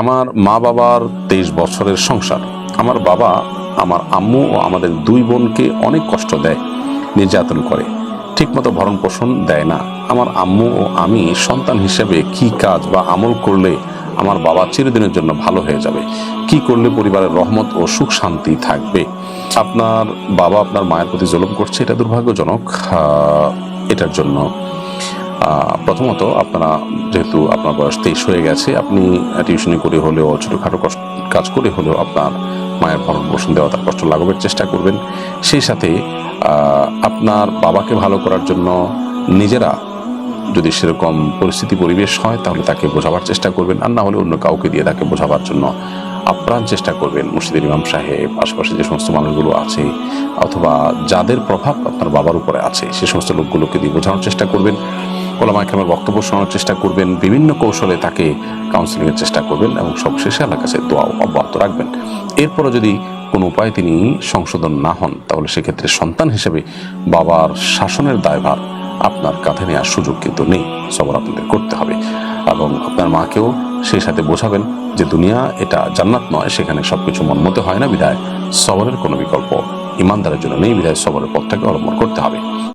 আমার মা বাবার তেইশ বছরের সংসার। আমার বাবা, আমার আম্মু ও আমাদের দুই বোনকে অনেক কষ্ট দেয়, নির্যাতন করে। ঠিকমতো ভরণ পোষণ দেয় না। আমার আম্মু ও আমি সন্তান হিসেবে কি কাজ বা আমল করলে আমার বাবা চিরদিনের জন্য ভালো হয়ে যাবে? কি করলে পরিবারের রহমত ও সুখ শান্তি থাকবে? আপনার বাবা আপনার মায়ের প্রতি জুলুম করছে, এটা দুর্ভাগ্যজনক। এটার জন্য প্রথমত আপনারা যেহেতু আপনার বয়স তেইশ হয়ে গেছে, আপনি টিউশনি করে হলেও, ছোটোখাটো কষ্ট, কাজ করে হলেও আপনার মায়ের ভরণ পোষণ দেওয়া তার কষ্ট লাঘবের চেষ্টা করবেন। সেই সাথে আপনার বাবাকে ভালো করার জন্য নিজেরা যদি সেরকম পরিস্থিতি পরিবেশ হয়, তাহলে তাকে বোঝাবার চেষ্টা করবেন। আর না হলে অন্য কাউকে দিয়ে তাকে বোঝাবার জন্য আপ্রাণ চেষ্টা করবেন। মুর্শিদের ইমাম সাহেব, আশেপাশে যে সমস্ত মানুষগুলো আছে, অথবা যাদের প্রভাব আপনার বাবার উপরে আছে, সে সমস্ত লোকগুলোকে দিয়ে বোঝানোর চেষ্টা করবেন। ওলামা একরামের বক্তব্য শোনানোর চেষ্টা করবেন, বিভিন্ন কৌশলে তাকে কাউন্সিলিংয়ের চেষ্টা করবেন এবং সবশেষে আল্লাহ কাছে দোয়া অব্যাহত রাখবেন। এরপরও যদি কোনো উপায় তিনি সংশোধন না হন, তাহলে সেক্ষেত্রে সন্তান হিসেবে বাবার শাসনের দায়ভার আপনার কাঁধে নেওয়ার সুযোগ কিন্তু নেই, সবর আপনাদের করতে হবে। এবং আপনার মাকেও সেই সাথে বোঝাবেন যে দুনিয়া এটা জান্নাত নয়, সেখানে সবকিছু মন মতো হয় না, বিধায় সবরের কোনো বিকল্প ইমানদারের জন্য নেই, বিধায় সবরের পথটাকে অবলম্বন করতে হবে।